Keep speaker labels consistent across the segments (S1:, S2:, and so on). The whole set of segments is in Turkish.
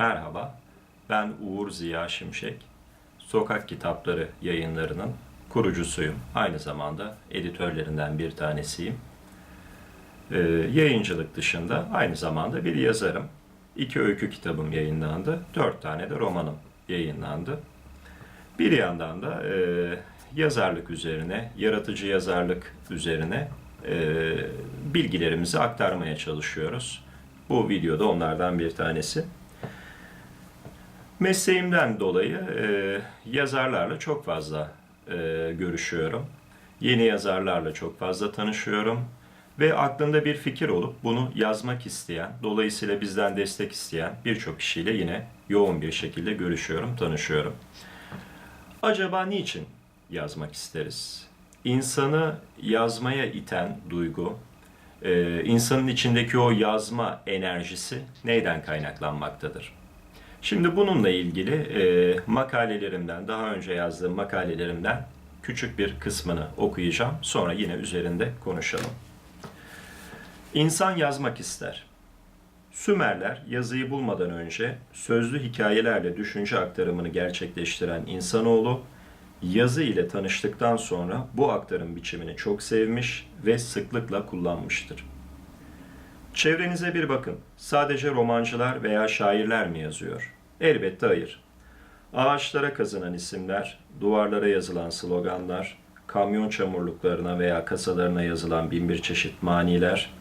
S1: Merhaba, ben Uğur Ziya Şimşek. Sokak Kitapları yayınlarının kurucusuyum. Aynı zamanda editörlerinden bir tanesiyim. Ee, yayıncılık dışında aynı zamanda bir yazarım. İki öykü kitabım yayınlandı, dört tane de romanım yayınlandı. Bir yandan da e, yazarlık üzerine, yaratıcı yazarlık üzerine e, bilgilerimizi aktarmaya çalışıyoruz. Bu videoda onlardan bir tanesi. Mesleğimden dolayı e, yazarlarla çok fazla e, görüşüyorum. Yeni yazarlarla çok fazla tanışıyorum. Ve aklında bir fikir olup bunu yazmak isteyen, dolayısıyla bizden destek isteyen birçok kişiyle yine yoğun bir şekilde görüşüyorum, tanışıyorum. Acaba niçin yazmak isteriz? İnsanı yazmaya iten duygu, e, insanın içindeki o yazma enerjisi neyden kaynaklanmaktadır? Şimdi bununla ilgili e, makalelerimden, daha önce yazdığım makalelerimden küçük bir kısmını okuyacağım. Sonra yine üzerinde konuşalım. İnsan yazmak ister. Sümerler yazıyı bulmadan önce sözlü hikayelerle düşünce aktarımını gerçekleştiren insanoğlu yazı ile tanıştıktan sonra bu aktarım biçimini çok sevmiş ve sıklıkla kullanmıştır. Çevrenize bir bakın. Sadece romancılar veya şairler mi yazıyor? Elbette hayır. Ağaçlara kazınan isimler, duvarlara yazılan sloganlar, kamyon çamurluklarına veya kasalarına yazılan binbir çeşit maniler,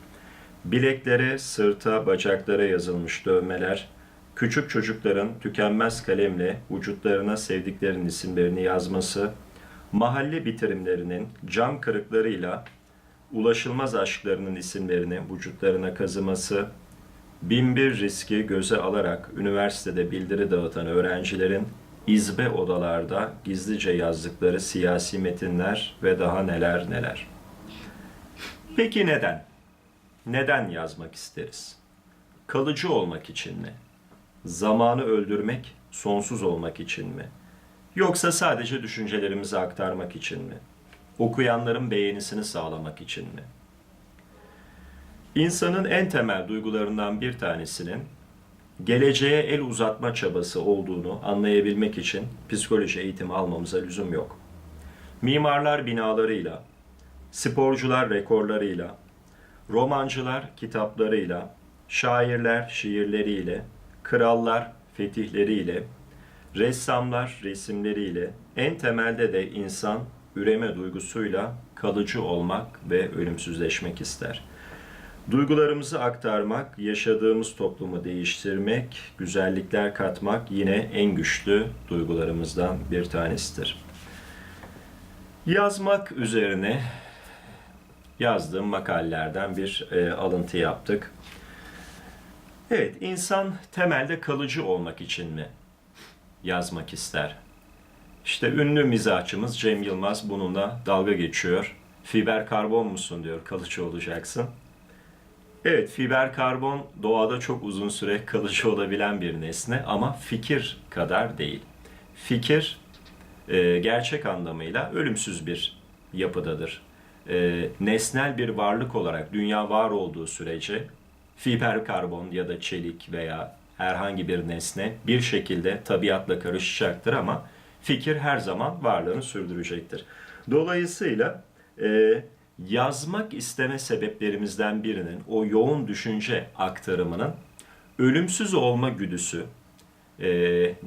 S1: bileklere, sırta, bacaklara yazılmış dövmeler, küçük çocukların tükenmez kalemle vücutlarına sevdiklerinin isimlerini yazması, mahalle bitirimlerinin cam kırıklarıyla ulaşılmaz aşklarının isimlerini vücutlarına kazıması, binbir riski göze alarak üniversitede bildiri dağıtan öğrencilerin izbe odalarda gizlice yazdıkları siyasi metinler ve daha neler neler. Peki neden? Neden yazmak isteriz? Kalıcı olmak için mi? Zamanı öldürmek, sonsuz olmak için mi? Yoksa sadece düşüncelerimizi aktarmak için mi? Okuyanların beğenisini sağlamak için mi? İnsanın en temel duygularından bir tanesinin geleceğe el uzatma çabası olduğunu anlayabilmek için psikoloji eğitimi almamıza lüzum yok. Mimarlar binalarıyla, sporcular rekorlarıyla, romancılar kitaplarıyla, şairler şiirleriyle, krallar fetihleriyle, ressamlar resimleriyle, en temelde de insan üreme duygusuyla kalıcı olmak ve ölümsüzleşmek ister. Duygularımızı aktarmak, yaşadığımız toplumu değiştirmek, güzellikler katmak yine en güçlü duygularımızdan bir tanesidir. Yazmak üzerine yazdığım makalelerden bir e, alıntı yaptık. Evet, insan temelde kalıcı olmak için mi yazmak ister? İşte ünlü mizahçımız Cem Yılmaz bununla dalga geçiyor. Fiber karbon musun diyor, kalıcı olacaksın. Evet, fiber karbon doğada çok uzun süre kalıcı olabilen bir nesne ama fikir kadar değil. Fikir e, gerçek anlamıyla ölümsüz bir yapıdadır. E, nesnel bir varlık olarak dünya var olduğu sürece fiber karbon ya da çelik veya herhangi bir nesne bir şekilde tabiatla karışacaktır ama fikir her zaman varlığını sürdürecektir. Dolayısıyla e, yazmak isteme sebeplerimizden birinin o yoğun düşünce aktarımının ölümsüz olma güdüsü, e,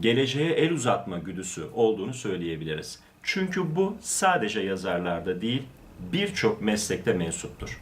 S1: geleceğe el uzatma güdüsü olduğunu söyleyebiliriz. Çünkü bu sadece yazarlarda değil birçok meslekte mensuptur.